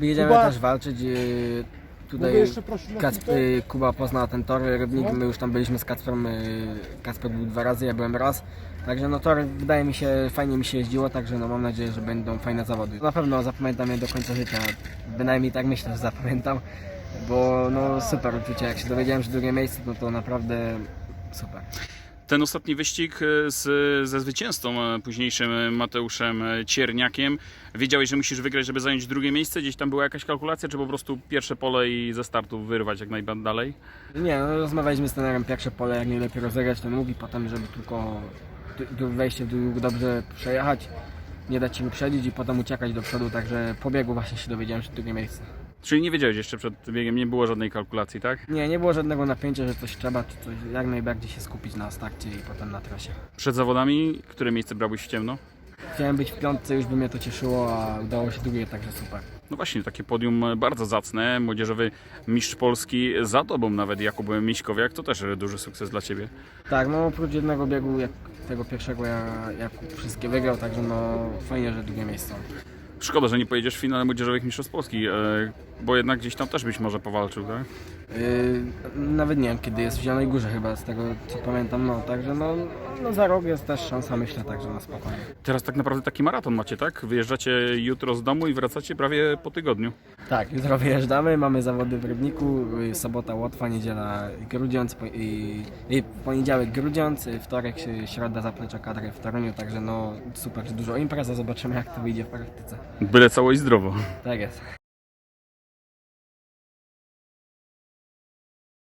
Jedziemy Kuba- też walczyć. y, Mogę Tutaj jeszcze prosić na Kacp, chwilkę? y, Kuba poznał ten tor Rybnik, No. my już tam byliśmy z Kacprem, y, Kacper był dwa razy, ja byłem raz. Także no tor wydaje mi się, fajnie mi się jeździło, także no mam nadzieję, że będą fajne zawody. Na pewno zapamiętam je do końca życia, bynajmniej tak myślę, że zapamiętam, bo no super uczucie, jak się dowiedziałem, że drugie miejsce, no to naprawdę super. Ten ostatni wyścig e, z, ze zwycięzcą e, późniejszym e, Mateuszem Cierniakiem. Wiedziałeś, że musisz wygrać, żeby zająć drugie miejsce? Gdzieś tam była jakaś kalkulacja, czy po prostu pierwsze pole i ze startu wyrwać jak najdalej? Nie, no rozmawialiśmy z trenerem pierwsze pole, jak najlepiej rozegrać ten łuk i potem, żeby tylko wejście w dół dobrze przejechać, nie dać się wyprzedzić i potem uciekać do przodu, także po biegu właśnie się dowiedziałem, że drugie miejsce. Czyli nie wiedziałeś jeszcze przed biegiem, nie było żadnej kalkulacji, tak? Nie, nie było żadnego napięcia, że coś trzeba, czy coś, jak najbardziej się skupić na starcie i potem na trasie. Przed zawodami, które miejsce brałbyś w ciemno? Chciałem być w piątce, już by mnie to cieszyło, a udało się drugie, także super. No właśnie, takie podium bardzo zacne. Młodzieżowy mistrz Polski za tobą nawet, Jakub Miśkowiak, to też duży sukces dla ciebie. Tak, no oprócz jednego biegu, jak tego pierwszego, ja, Jakub wszystkie wygrał, także no fajnie, że drugie miejsce. Szkoda, że nie pojedziesz w finale młodzieżowych mistrzostw Polski, e, bo jednak gdzieś tam też byś może powalczył, tak? Yy, nawet nie wiem kiedy jest w Zielonej Górze chyba, z tego co pamiętam, no także no, no za rok jest też szansa myślę, także na spokojnie. Teraz tak naprawdę taki maraton macie, tak? Wyjeżdżacie jutro z domu i wracacie prawie po tygodniu. Tak, jutro wyjeżdżamy, mamy zawody w Rybniku, yy, sobota Łotwa, niedziela Grudziądz i, i poniedziałek Grudziądz, yy, wtorek, yy, środa zaplecza kadry w Toruniu, także no super, dużo imprez, a zobaczymy jak to wyjdzie w praktyce. Byle cało i zdrowo. Tak jest.